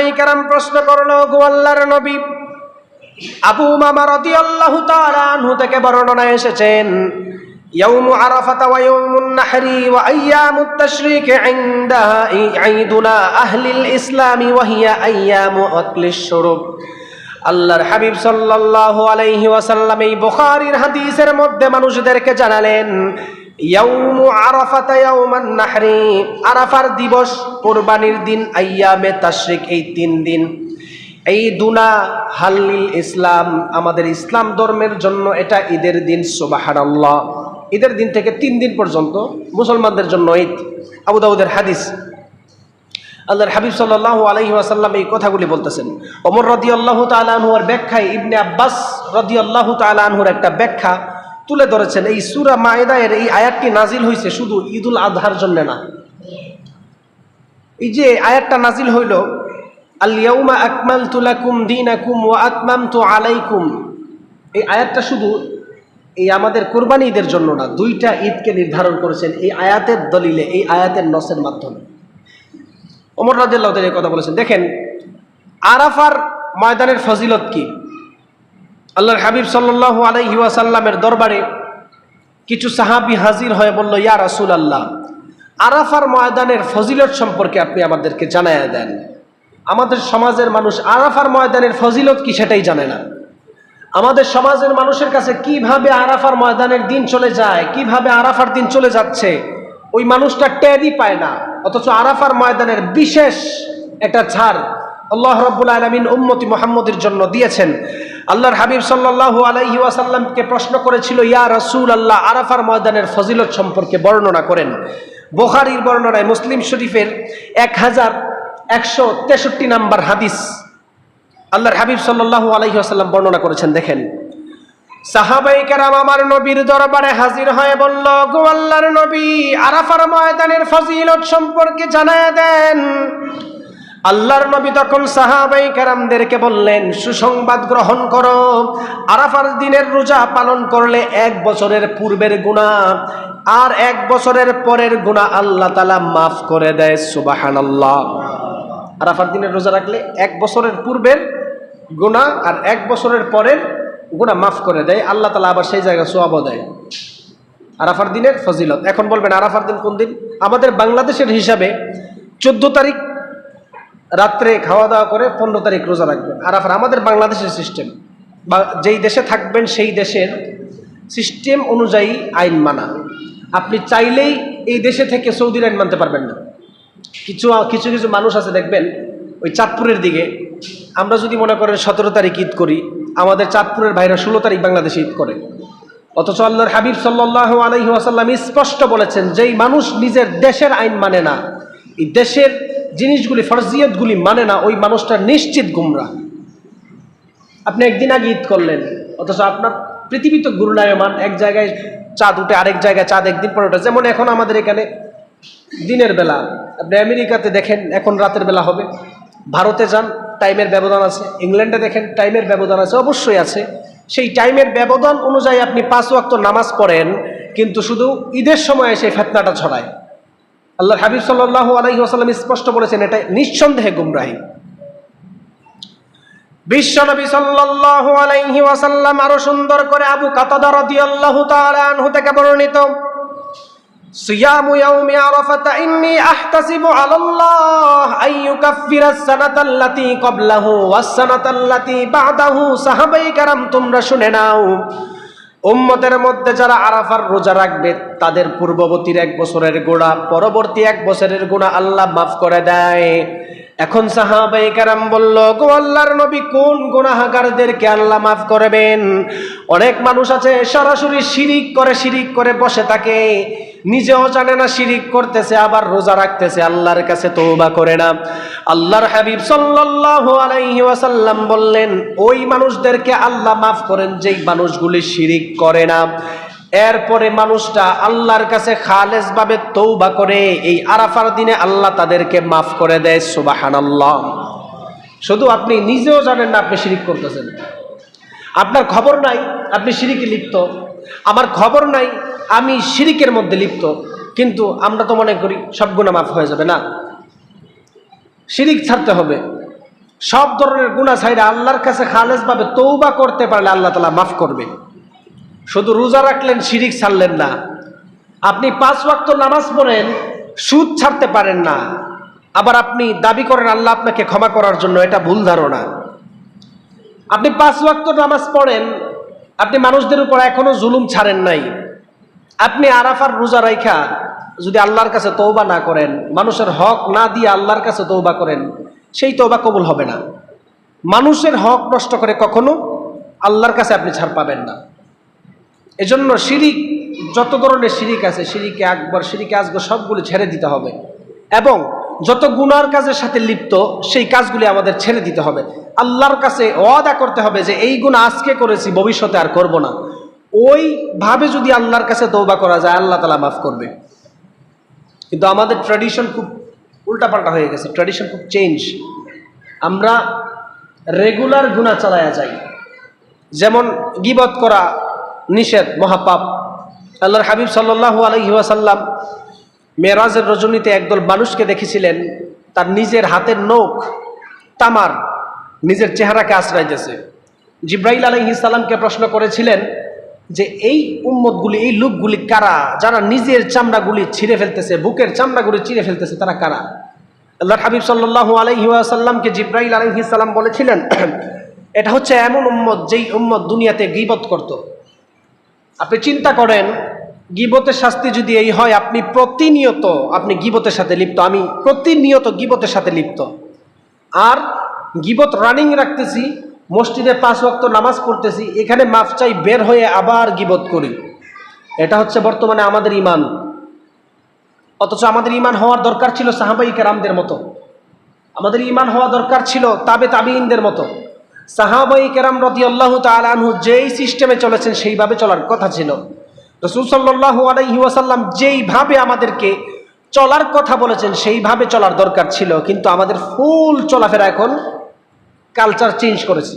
সাহাবাই কারাম প্রশ্ন করলো গো আল্লাহর নবী আবু মামা রাদিয়াল্লাহু তাআলা আনহু থেকে বর্ণনা এসেছেন يوم عرفة ويوم النحر وأيام التشريك عندها عيدنا أهل الإسلام وهي أيام أكل الشرب আল্লাহর হাবিব সাল্লাল্লাহু আলাইহি ওয়াসাল্লাম এই বুখারীর হাদিসের মধ্যে মানুষদেরকে জানালেন আরাফার দিবস কুরবানির দিন, আইয়ামে তাশরিক, এই তিন দিন। এই দুনা হাল্লিল ইসলাম, আমাদের ইসলাম ধর্মের জন্য এটা ঈদের দিন, সুবহানাল্লাহ। ঈদের দিন থেকে তিন দিন পর্যন্ত মুসলমানদের জন্য ঈদ। আবু দাউদের হাদিস। আল্লাহর হাবিব সাল্লাহ আলহি আসাল্লাম এই কথাগুলি বলতেছেন। ওমর রদি আল্লাহ তালাহুয়ার ব্যাখ্যায় ইবনে আব্বাস রদি আল্লাহ তালাহুর একটা ব্যাখ্যা তুলে ধরেছেন। এই সুরা মায়েদায়ের এই আয়াতটি নাজিল হয়েছে শুধু ঈদুল আজহার জন্য না। এই যে আয়াতটা নাজিল হইল আলিয়াউমা আকমাল তুলাকুম দিন আকুম ও আতমাম তু আলাইকুম। এই আয়াতটা শুধু এই আমাদের কোরবানি ঈদের জন্য না, দুইটা ঈদকে নির্ধারণ করেছেন এই আয়াতের দলিলে, এই আয়াতের নসের মাধ্যমে। ওমর রাজিয়াল্লাহ এই কথা বলেছেন। দেখেন, আরাফার ময়দানের ফজিলত কি? আল্লাহর হাবিব সাল্লাহ আলাইহি ওয়াসাল্লামের দরবারে কিছু সাহাবি হাজির হয়ে বলল, ইয়া রাসুল আল্লাহ আরাফার ময়দানের ফজিলত সম্পর্কে আপনি আমাদেরকে জানাইয়া দেন। আমাদের সমাজের মানুষ আরাফার ময়দানের ফজিলত কি সেটাই জানে না। আমাদের সমাজের মানুষের কাছে কীভাবে আরাফার ময়দানের দিন চলে যায়, কীভাবে আরাফার দিন চলে যাচ্ছে, ওই মানুষটা টেরই পায় না। অথচ আরাফার ময়দানের বিশেষ একটা ছাড় আল্লাহ রব্বুল আলমিন উম্মতি মোহাম্মদের জন্য দিয়েছেন। আল্লাহর হাবিব সাল্লাহ আলাইহি ওয়াসাল্লামকে প্রশ্ন করেছিল, ইয়া রসুল আল্লাহ আরাফার ময়দানের ফজিলত সম্পর্কে বর্ণনা করেন। বোখারির বর্ণনায় মুসলিম শরীফের এক হাজার একশো তেষট্টি নাম্বার হাদিস আল্লাহর হাবিব সাল্লাহ আলাইহি আসাল্লাম বর্ণনা করেছেন, দেখেন। সাহাবাই কেরাম আমার নবীর দরবারে হাজির হয়ে বলল, গো আল্লাহর নবী, আরাফার ময়দানের ফজিলত সম্পর্কে জানায় দেন। আল্লাহর নবী তখন সাহাবাই কারামদেরকে বললেন, সুসংবাদ গ্রহণ করো। আরাফার দিনের রোজা পালন করলে এক বছরের পূর্বের গুণা আর এক বছরের পরের গুণা আল্লাহ তালা মাফ করে দেয় সুবাহান আল্লাহ আরাফার দিনের রোজা রাখলে এক বছরের পূর্বের গুণা আর এক বছরের পরের গুণা মাফ করে দেয়, আল্লাহ তালা আবার সেই জায়গায় সোয়াবও দেয়। আরাফার দিনের ফজিলত। এখন বলবেন, আরাফার দিন কোন দিন? আমাদের বাংলাদেশের হিসাবে চোদ্দ তারিখ রাত্রে খাওয়া দাওয়া করে পনেরো তারিখ রোজা রাখবেন। আরাফার আমাদের বাংলাদেশের সিস্টেম বা যেই দেশে থাকবেন সেই দেশের সিস্টেম অনুযায়ী আইন মানা। আপনি চাইলেই এই দেশে থেকে সৌদির আইন মানতে পারবেন না। কিছু কিছু কিছু মানুষ আছে দেখবেন, ওই চাঁদপুরের দিকে। আমরা যদি মনে করেন সতেরো তারিখ ঈদ করি, আমাদের চাঁদপুরের বাইরে ষোলো তারিখ বাংলাদেশে ঈদ করে। অথচ আল্লাহর হাবিব সাল্লাহ আলহি আসাল্লাম স্পষ্ট বলেছেন, যেই মানুষ নিজের দেশের আইন মানে না, এই দেশের জিনিসগুলি, ফরজিয়তগুলি মানে না, ওই মানুষটা নিশ্চিত গুমরা। আপনি একদিন আগে ঈদ করলেন, অথচ আপনার পৃথিবী তো গুরুনায়মান এক জায়গায় চাঁদ উঠে আরেক জায়গায় চাঁদ একদিন পরে ওঠে। যেমন এখন আমাদের এখানে দিনের বেলা, আপনি আমেরিকাতে দেখেন, এখন রাতের বেলা হবে। ভারতে যান, টাইমের ব্যবধান আছে। ইংল্যান্ডে দেখেন, টাইমের ব্যবধান আছে, অবশ্যই আছে। সেই টাইমের ব্যবধান অনুযায়ী আপনি পাঁচ ওয়াক্ত নামাজ পড়েন, কিন্তু শুধু ঈদের সময় সেই ফেতনাটা ছড়ায়। আল্লাহ হাবিব সাল্লাহ আলহিহাসাল্লাম স্পষ্ট বলেছেন, এটা নিঃসন্দেহে গুমরাহি। বিশ্বনবী সাল্লাহ আলাইহি ওয়াসাল্লাম আরও সুন্দর করে আবু কাতাদার রাদিয়াল্লাহু তাআলা আনহু থেকে বর্ণিত, সিয়ামু ইয়াউমি আরাফাতা ইন্নী আহতাসিবু আলাল্লাহ আই ইউকাফিরা সানাতাল্লাতি ক্বাবলাহু ওয়াস সানাতাল্লাতি বাদাহু সাহাবায়ে কেরাম, তোমরা শুনে নাও। উম্মতের মধ্যে যারা আরাফার রোজা রাখবে, তাদের পূর্ববর্তীর এক বছরের গোড়া পরবর্তী এক বছরের গোড়া আল্লাহ মাফ করে দেয়। এখন সাহাবাই কারাম বলল, গো আল্লাহর নবী, কোন গুনাহাগারদেরকে আল্লাহ মাফ করবেন? অনেক মানুষ আছে, সরাসরি শিরিক করে শিরিক করে বসে থাকে। নিজেও জানে না শিরিক করতেছে, আবার রোজা রাখতেছে। আল্লাহর কাছে তৌবা করে না। আল্লাহর হাবিব সাল্লাল্লাহু আলাইহি ওয়াসাল্লাম বললেন, ওই মানুষদেরকে আল্লাহ মাফ করেন যেই মানুষগুলি শিরিক করে না। এরপরে মানুষটা আল্লাহর কাছে খালেজ ভাবে তৌবা করে এই আরাফার দিনে আল্লাহ তাদেরকে মাফ করে দেয় সুবাহান আল্লাহ শুধু আপনি নিজেও জানেন না আপনি শিরিক করতেছেন। আপনার খবর নাই, আপনি শিরিকে লিপ্ত। আমার খবর নাই আমি শিরিকের মধ্যে লিপ্ত, কিন্তু আমরা তো মনে করি সব গুণা মাফ হয়ে যাবে না। শিরিক ছাড়তে হবে। সব ধরনের গুণা ছাইরা আল্লাহর কাছে খালেজ ভাবে তৌবা করতে পারলে আল্লাহ তালা মাফ করবে শুধু রোজা রাখলেন, শিরিক ছাড়লেন না। আপনি পাঁচ ওয়াক্ত নামাজ পড়েন, সুদ ছাড়তে পারেন না। আবার আপনি দাবি করেন, আল্লাহ আপনাকে ক্ষমা করার জন্য এটা ভুল ধারণা। আপনি পাঁচ ওয়াক্ত নামাজ পড়েন, আপনি মানুষদের উপর এখনও জুলুম ছাড়েন নাই। আপনি আরাফার রোজা রাইখা যদি আল্লাহর কাছে তৌবা না করেন, মানুষের হক না দিয়ে আল্লাহর কাছে তৌবা করেন, সেই তৌবা কবুল হবে না। মানুষের হক নষ্ট করে কখনো আল্লাহর কাছে আপনি ছাড় পাবেন না। এজন্য শিরিক, যত ধরনের শিরিক আছে, শিরিকে আকবর, শিরিকে আসগর সবগুলো ছেড়ে দিতে হবে। এবং যত গুনার কাজের সাথে লিপ্ত, সেই কাজগুলি আমাদের ছেড়ে দিতে হবে। আল্লাহর কাছে ওয়াদা করতে হবে যে, এই গুণ আজকে করেছি, ভবিষ্যতে আর করব না। ওইভাবে যদি আল্লাহর কাছে তৌবা করা যায়, আল্লাহ তালা মাফ করবে। কিন্তু আমাদের ট্র্যাডিশন খুব উল্টাপাল্টা হয়ে গেছে। ট্র্যাডিশন খুব চেঞ্জ আমরা রেগুলার গুণা চালায়া যাই। যেমন গিবত করা নিষেধ, মহাপাপ। আল্লাহর হাবিব সাল্লাহ আলহি ওয়াসাল্লাম মেরাজের রজনীতে একদল মানুষকে দেখেছিলেন, তার নিজের হাতের নখ তামার নিজের চেহারাকে আশ্রয়তেছে জিব্রাইল আলহি সাল্লামকে প্রশ্ন করেছিলেন যে এই উম্মতগুলি, এই লোকগুলি কারা? যারা নিজের চামড়াগুলি ছিঁড়ে ফেলতেছে, বুকের চামড়াগুলি চিড়ে ফেলতেছে, তারা কারা? আল্লাহ হাবিব সাল্লাহ আলহি ওয়াসাল্লামকে জিব্রাইল আলহি সাল্লাম বলেছিলেন, এটা হচ্ছে এমন উম্মত যেই উম্মত দুনিয়াতে গিবত করত। আপনি চিন্তা করেন, গিবতের শাস্তি যদি এই হয়, আপনি প্রতিনিয়ত আপনি গিবতের সাথে লিপ্ত, আমি প্রতিনিয়ত গিবতের সাথে লিপ্ত। আর গিবত রানিং রাখতেছি মসজিদে পাঁচ ওয়াক্ত নামাজ পড়তেছি, এখানে মাফ চাই, বের হয়ে আবার গিবত করি। এটা হচ্ছে বর্তমানে আমাদের ইমান অথচ আমাদের ইমান হওয়ার দরকার ছিল সাহাবাই কেরামদের মতো। আমাদের ইমান হওয়া দরকার ছিল তাবে তাবিনদের মতো। সাহাবাই কেরাম রতি আল্লাহ তালু যেই সিস্টেমে চলেছেন, সেইভাবে চলার কথা ছিল। রসুল সাল্লাহ আলাইহি ওয়াসাল্লাম যেইভাবে আমাদেরকে চলার কথা বলেছেন, সেইভাবে চলার দরকার ছিল। কিন্তু আমাদের ফুল চলাফেরা এখন কালচার চেঞ্জ করেছে।